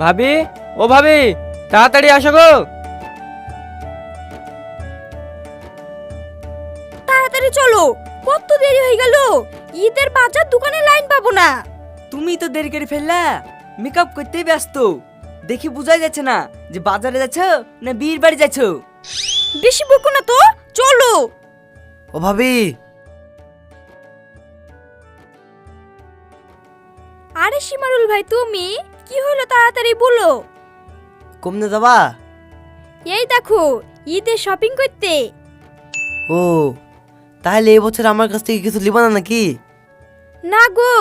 ভাবি ও ভাবি তাড়াতাড়ি আসো গো। তাড়াতাড়ি চলো কত দেরি হয়ে গেল ঈদের বাজার দোকানে লাইন পাবো না। তুমি তো দেরি করে ফেললা মেকআপ করতেই ব্যস্ত দেখি বোঝাই যাচ্ছে না যে বাজারে যাচ্ছ না বিয়ের বাড়ি যাচ্ছ। বেশি বকো না তো চলো। ও ভাবি। আরে শিমারুল ভাই তুমি? কি হলো তাড়াতাড়ি বলো। কমনে যাবা? এই দেখো ঈদে শপিং করতে। ও তাহলে এবছর আমার কাছ থেকে কিছু লিবা না নাকি? না গো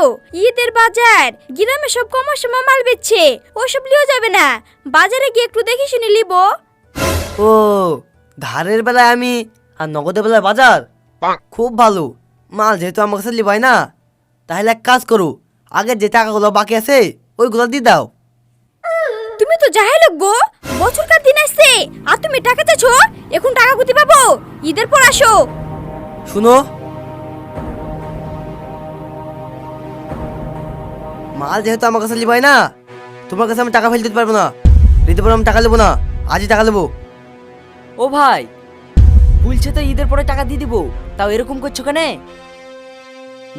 ঈদের বাজার গ্রামে সব কমার সময় মাল বেচছে ওসব লিও যাবে না। বাজারে গিয়ে একটু দেখে শুনে লিব ও ধারের বেলায় আমি আর নগদের বেলায় বাজার? খুব ভালো মাল যেহেতু আমার কাছে লিবাই না। তাহলে এক কাজ করো আগে যে টাকাগুলো বাকি আছে ওইগুলো দিয়ে দাও। তুমি তো যাই লোক গো বছরকার দিন আসছে আর তুমি টাকা চাইছো এখন টাকা কুতি পাবো? ঈদের পর আসো। শুনো। মাল যেহেতু আমার কাছে লিবাই না তোমার কাছে আমি টাকা ফেলে দিতে পারব না। দিতে পারব আমি টাকা নেব না আজই টাকা নেব। ও ভাই বলছে তো ঈদের পরে টাকা দিয়ে দিব তাও এরকম করছ কেন?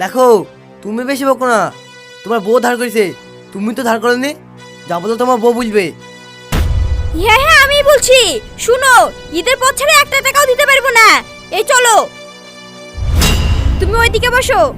দেখো তুমি বেশি বকো না তোমার বউ ধার করেছে তুমি তো ধার করনি? যা বলো তোমার বউ বুঝবে। হ্যাঁ হ্যাঁ আমি বলছি। শুনো, ঈদের পর ছেড়ে একটা টাকাও দিতে পারব না। এই, চলো। তুমি ওইদিকে বসো।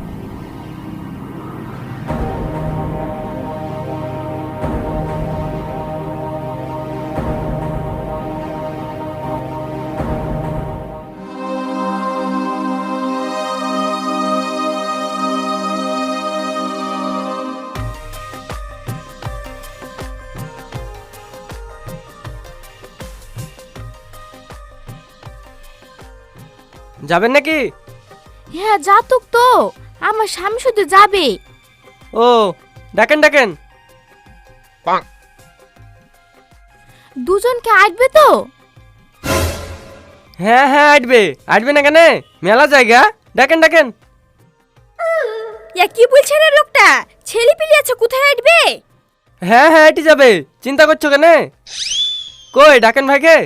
যাবেন নাকি? হ্যাঁ যাতুক তো। আমার স্বামী শুধু যাবে। ও ডাকেন ডাকেন। দুজনকে আসবে তো? হ্যাঁ হ্যাঁ আসবে। আসবে না কেন? মেলা জায়গা। ডাকেন ডাকেন। ইয়া কি বলছে রে লোকটা? ছেলে পিলি আছে কোথায় আসবে? হ্যাঁ হ্যাঁ এটি যাবে। চিন্তা করছ কেন? কই ডাকেন ভাইকে।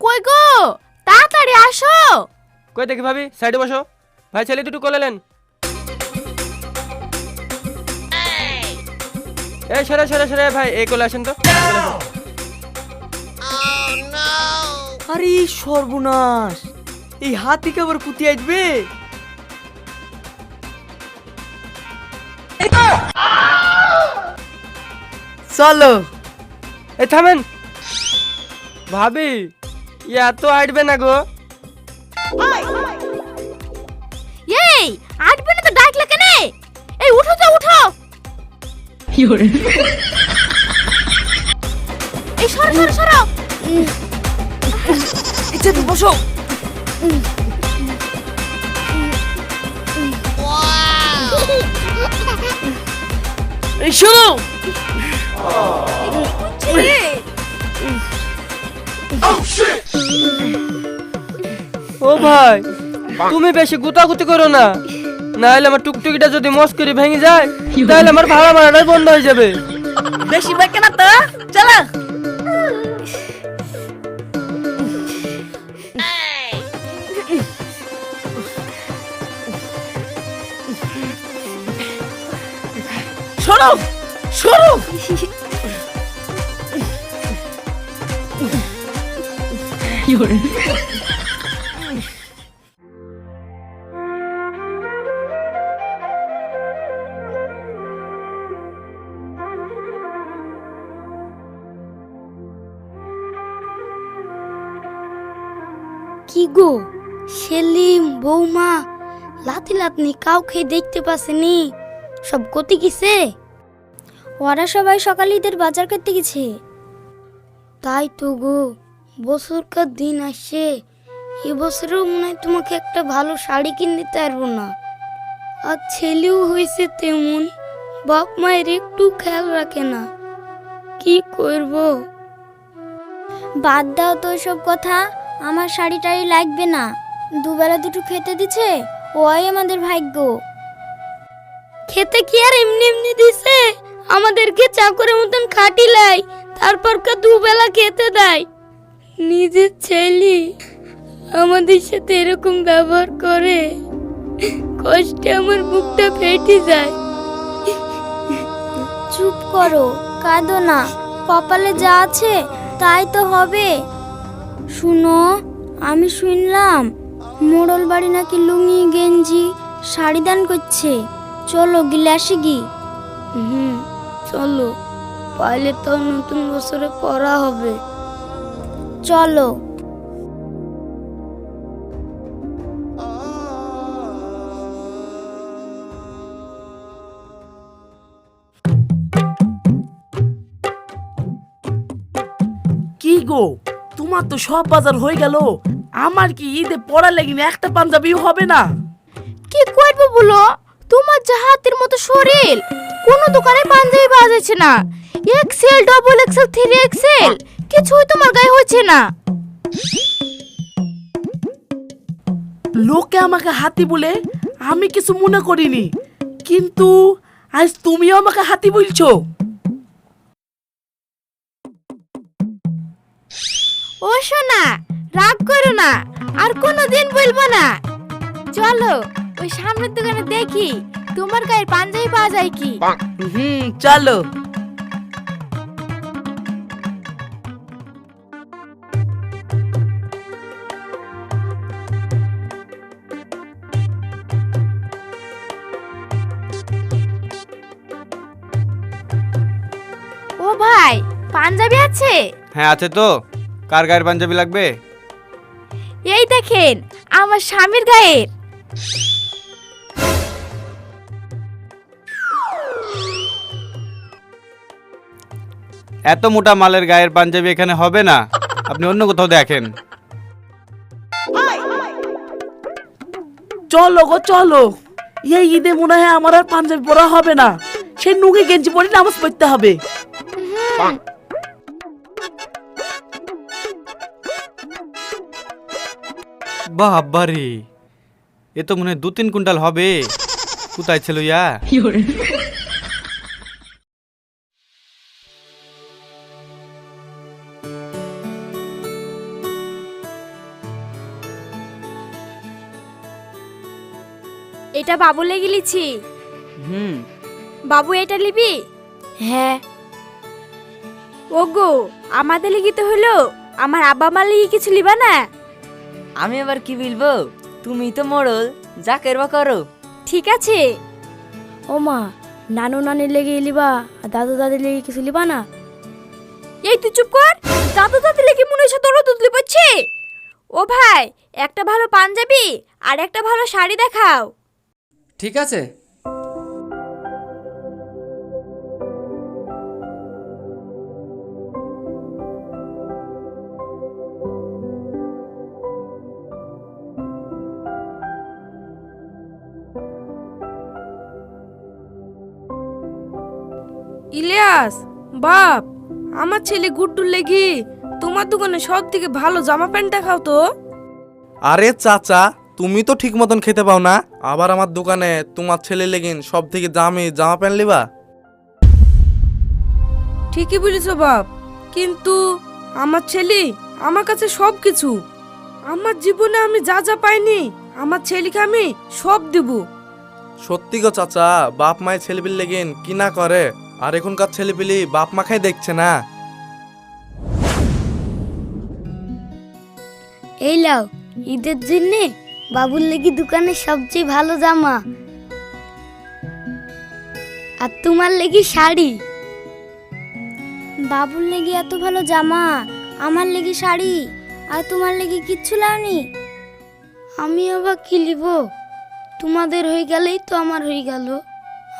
কই গো? তাড়াতাড়ি আসো। কই দেখি ভাবি সাইডে বসো। ভাই ছেলে দুটো কোলেলেন এই সরে সরে সরে ভাই এই কোলে আসেন তো। আরে সর্বনাশ। এই হাতি কে আবার কুতি আসবে চলো। এই থামেন। ভাবি এত আসবে না গো। এই আসবে না তো ডাকলে কেন? এই উঠো তো উঠো। এই সরো সরো সরো। ইচ্ছে তুমি বসো। এই শোনো। ও ভাই তুমি বেশি গুতাগুতি করো না। নাহলে আমার টুকটুকিটা যদি মস করে ভেঙে যায় তাহলে আমার ভাড়া মারাটাই বন্ধ হয়ে যাবে। বেশি বাইক কেনা তো? চলা। সরো সরো কি গো? সেলিম, বৌমা লাতি লাতনি কাউকে দেখতে পাসেনি সব গতি গেছে ওরা সবাই সকালে ঈদের বাজার করতে গেছে। তাই তো গো। বছরকার দিন আসছে এবছরেও মনে হয় তোমাকে একটা ভালো শাড়ি কিনে দিতে পারব না। আর ছেলেও হয়েছে তেমন বাপ মায়ের একটু খেয়াল রাখে না। কি করব? বাদ দাও তো সব কথা আমার শাড়ি টাড়ি লাগবে না। দুবেলা দুটো খেতে দিছে ওই আমাদের ভাগ্য। খেতে কি আর এমনি এমনি দিছে? আমাদেরকে চাকরের মতন খাটিলাই তারপর কা দুবেলা খেতে দেয়। নিজের ছেলে আমাদের সাথে এরকম ব্যবহার করে কষ্টে আমার বুকটা ফেটে যায়। চুপ করো কাঁদো না। কপালে যা আছে তাই তো হবে। শুনো আমি শুনলাম মোড়ল বাড়ি নাকি লুঙ্গি গেঞ্জি শাড়ি দান করছে। চলো গিলাসি গি। হুম চলো। পাইলে তো নতুন বছরে পড়া হবে। চলো। কি গো? তোমার তো সব বাজার হয়ে গেল। আমার কি ঈদে পড়া লেগিনে একটা পাঞ্জাবি হবে না? কি করব বলো? তোমার যা হাতের মতো শরীর। কোনো দোকানে পাঞ্জাবি পাওয়া যাচ্ছে না। XL double XL three XL কিছুই তোমার গায়ে হচ্ছে না। লোকে আমাকে হাতি বলে আমি কিছু মনে করিনি কিন্তু আজ তুমিও আমাকে হাতি বলছো। ও সোনা রাগ করো না আর কোনোদিন বলব না। চলো ওই সামনের দোকানে দেখি তোমার গায়ের পাঞ্জাবি পাওয়া যায় কি। হুম চলো। পাঞ্জাবি আছে? হ্যাঁ আছে তো। কার গায়ের পাঞ্জাবি লাগবে? এই দেখেন আমার স্বামীর গায়ের। এত মোটা মালের গায়ের পাঞ্জাবি এখানে হবে না। আপনি অন্য কোথাও দেখেন। চলো গো চলো। এই ঈদে মনে হয় আমার আর পাঞ্জাবি পরা হবে না। সেই নুঙ্গি গেঞ্জি পরে নামাজ পড়তে হবে। বাবারে এ তো মনে হয় দু তিন কুইন্টাল হবে। কোথায় ছিল ইয়া? এটা বাবু লেগে লিছি হুম। বাবু এটা লিবি হ্যাঁ। ওগো আমাদের লিগি তো হলো আমার আব্বা মা লিগি কিছু লিবা না? আমি আবার কি বলব? তুমি তো মোড়ল যা করবা করো। ঠিক আছে। ও মা নানু নানির লেগে লিবা আর দাদু দাদি লেগে কিছু লিবা না? এই তুই চুপ কর! দাদু দাদি লেগে মনে হচ্ছে তোর দুধ লিপাচ্ছে। ও ভাই একটা ভালো পাঞ্জাবি আর একটা ভালো শাড়ি দেখাও। ঠিক আছে ইলিয়াস বাপ আমার ছেলে গুড্ডুর লেগি তোমার দোকানে সব থেকে ভালো জামা প্যান্ট দেখাও তো। আরে চাচা তুমি তো ঠিক মতন খেতে পাও না। আবার আমার দোকানে তোমার ছেলে লেগিন সব থেকে দামি জামা প্যান্ট লিবা? ঠিকই বলেছ বাপ কিন্তু আমার ছেলে আমার কাছে সব কিছু আমার জীবনে আমি যা যা পাইনি আমার ছেলেকে আমি সব দেব। সত্যি গো চাচা বাপ মায়ের ছেলেপিল লেগিন কি না করে? আর এখনকার ছেলেপিলি বাপ মাখাই দেখছে না। এই লাও, ঈদের জন্যে বাবুর লেগে দোকানে সবচেয়ে ভালো জামা। আর তোমার লেগে শাড়ি। বাবুর লেগে এত ভালো জামা, আমার লেগে শাড়ি, আর তোমার লেগে কিচ্ছু লাওনি আমি আবার কি লিব? তোমাদের হয়ে গেলেই তো আমার হয়ে গেল।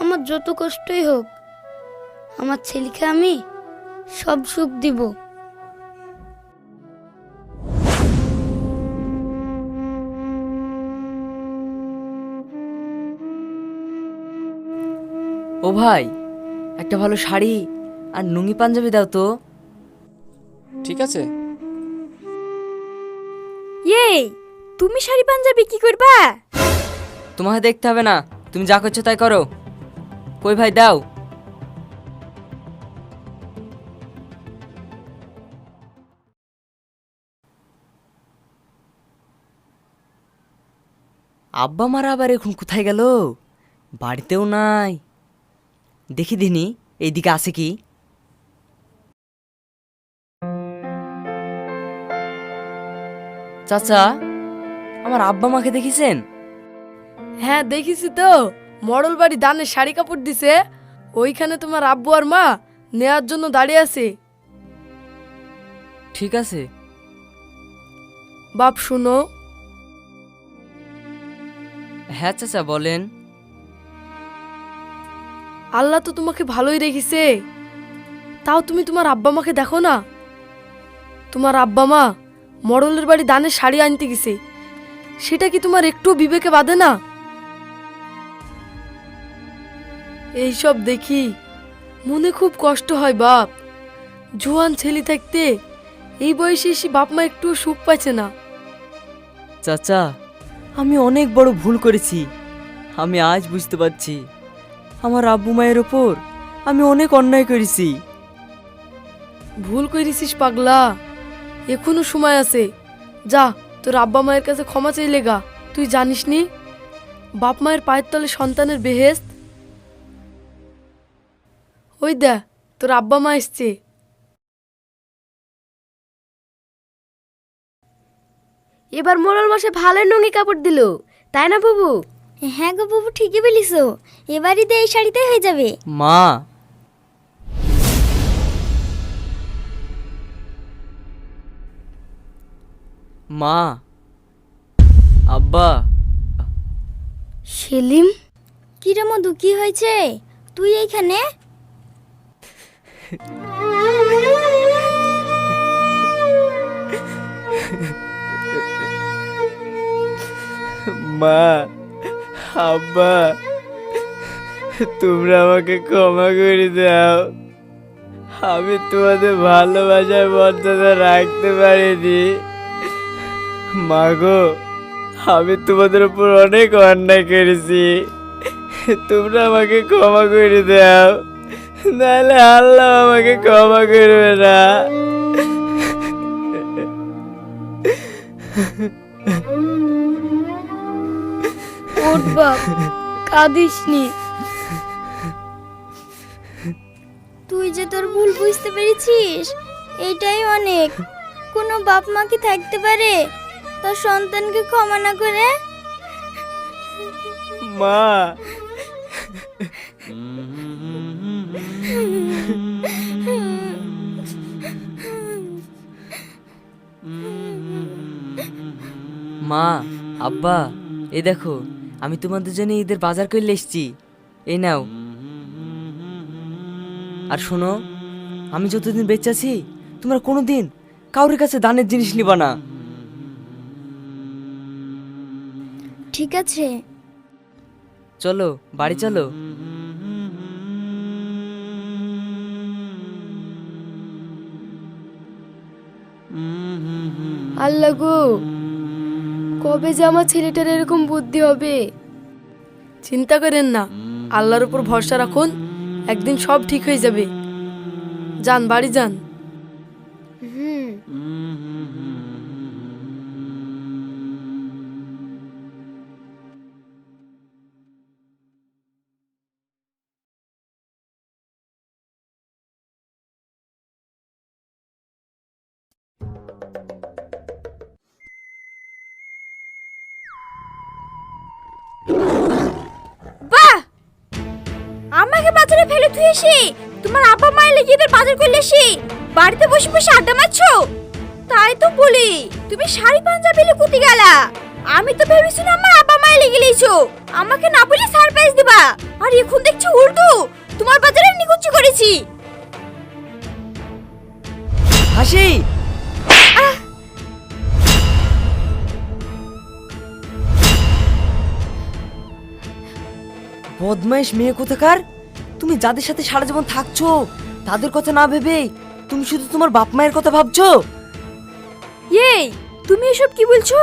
আমার যত কষ্টই হোক। আমার ছেলেকে আমি সব সুখ দিব। ও ভাই একটা ভালো শাড়ি আর নুঙ্গি পাঞ্জাবি দাও তো। ঠিক আছে। এই তুমি শাড়ি পাঞ্জাবি কি করবা? তোমাকে দেখতে হবে না তুমি যা করছ তাই করো। কই ভাই দাও। আব্বা মারা আবার এখন কোথায় গেল? বাড়িতেও নাই। দেখি দিনি এইদিকে আছে কি? চাচা আমার আব্বা মাকে দেখেছেন? হ্যাঁ দেখিছি তো। মডল বাড়ি দানে শাড়ি কাপড় দিছে। ওইখানে তোমার আব্বু আর মা নেয়ার জন্য দাঁড়িয়ে আছে। ঠিক আছে। বাপ শুনো। হ্যাঁ চাচা বলেন। আল্লাহ তো তোমাকে ভালোই রেখেছে। তাও তুমি তোমার আব্বা মাকে দেখো না? তোমার আব্বা মা মডলের বাড়ি দানের শাড়ি আনতে গেছে। সেটা কি তোমার একটু বিবেকে বাঁধে না? এইসব দেখি মনে খুব কষ্ট হয় বাপ। জোয়ান ছেলে থাকতে এই বয়সে এসে বাপ মা একটু সুখ পাচ্ছে না। চাচা আমি অনেক বড় ভুল করেছি। আমি আজ বুঝতে পারছি। আমার আব্বু মায়ের ওপর আমি অনেক অন্যায় করেছি। ভুল করেছিস পাগলা। এখনও সময় আছে। যা, তোর আব্বা মায়ের কাছে ক্ষমা চাইলে গা। তুই জানিস নি? বাপ মায়ের পায়ের তলে সন্তানের বেহেস্ত ওই দে তোর আব্বা মা এসছে। এবার মোড়ল মাসে ভালো নঙ্গি কাপড় দিল। তাই না বাবু? হ্যাঁ গো বাবু ঠিকই বলিস এবারই তো এই শাড়িতে হয়ে যাবে। মা। মা। আব্বা। সেলিম? কি রে মধু কি হয়েছে? তুই এইখানে? মা আব্বা তোমরা আমাকে ক্ষমা করে দাও। আমি তোমাদের ভালোবাসার মর্যাদা রাখতে পারিনি। মা গো, আমি তোমাদের উপর অনেক অন্যায় করেছি। তোমরা আমাকে ক্ষমা করে দাও। নাহলে আল্লাহ আমাকে ক্ষমা করবে না। ওঠ বাপ কাঁদিস নি তুই যে তোর ভুল বুঝতে পেরেছিস এটাই অনেক। কোনো বাপ মা কি থাকতে পারে? তার সন্তানকে ক্ষমা না করে? মা। মা আব্বা এই দেখো আমি তোমাদের জন্য ঈদের বাজার করে এসেছি। এই নাও। আর শোনো আমি যতদিন বেঁচে আছি তোমরা কোনোদিন কাউরের কাছে দানের জিনিস নিবা না। ঠিক আছে। চলো বাড়ি চলো। আল্লাহ গো। কবে যে আমার ছেলেটার এরকম বুদ্ধি হবে? চিন্তা করেন না, আল্লাহর উপর ভরসা রাখুন, একদিন সব ঠিক হয়ে যাবে। যান, বাড়ি যান। আমাকে বাজারে ফেলে তুই এসে তোমার আপা মায়ের লেগে এদের বাজার করলে এসে বাড়িতে বসে বসে আড্ডা মারছো? তাই তো বলি, তুমি শাড়ি পাঞ্জাবি এলে কুতি গেলা। আমি তো ভেবেছিলাম আমার আপা মায়ের লেগে লেছো আমাকে না বলে সারপ্রাইজ দিবা। আর এখন দেখছ উল্টো তোমার বাজারে নিকুচি করেছি। হাসি বদমাইশ মেয়ে কোথাকার? তুমি যাদের সাথে সারা জীবন থাকছো তাদের কথা না ভেবে তুমি শুধু তোমার বাপ মায়ের কথা ভাবছ? এই তুমি এসব কি বলছো?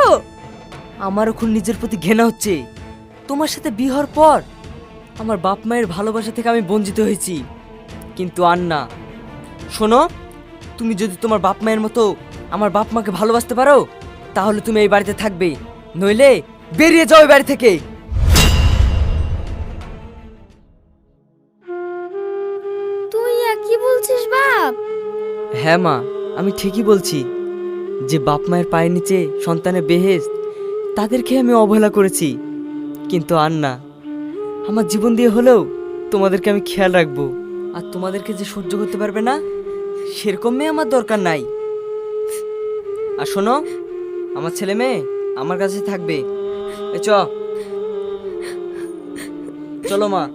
আমার এখন নিজের প্রতি ঘেনা হচ্ছে। তোমার সাথে বিয়ে হওয়ার পর আমার বাপ মায়ের ভালোবাসা থেকে আমি বঞ্চিত হয়েছি। কিন্তু আর না শোনো তুমি যদি তোমার বাপ মায়ের মতো আমার বাপ মাকে ভালোবাসতে পারো তাহলে তুমি এই বাড়িতে থাকবে নইলে বেরিয়ে যাও এই বাড়ি থেকে। হ্যাঁ মা, আমি ঠিকই বলছি। যে বাপ মায়ের পায়ের নিচে সন্তানের বেহেস তাদেরকে আমি অবহেলা করেছি। কিন্তু আর না, আমার জীবন দিয়ে হলেও তোমাদেরকে আমি খেয়াল রাখব। আর তোমাদেরকে যে সহ্য করতে পারবে না, সেরকম মেয়ে আমার দরকার নাই। আর শোনো, আমার ছেলে মেয়ে আমার কাছে থাকবে। চ। চলো মা।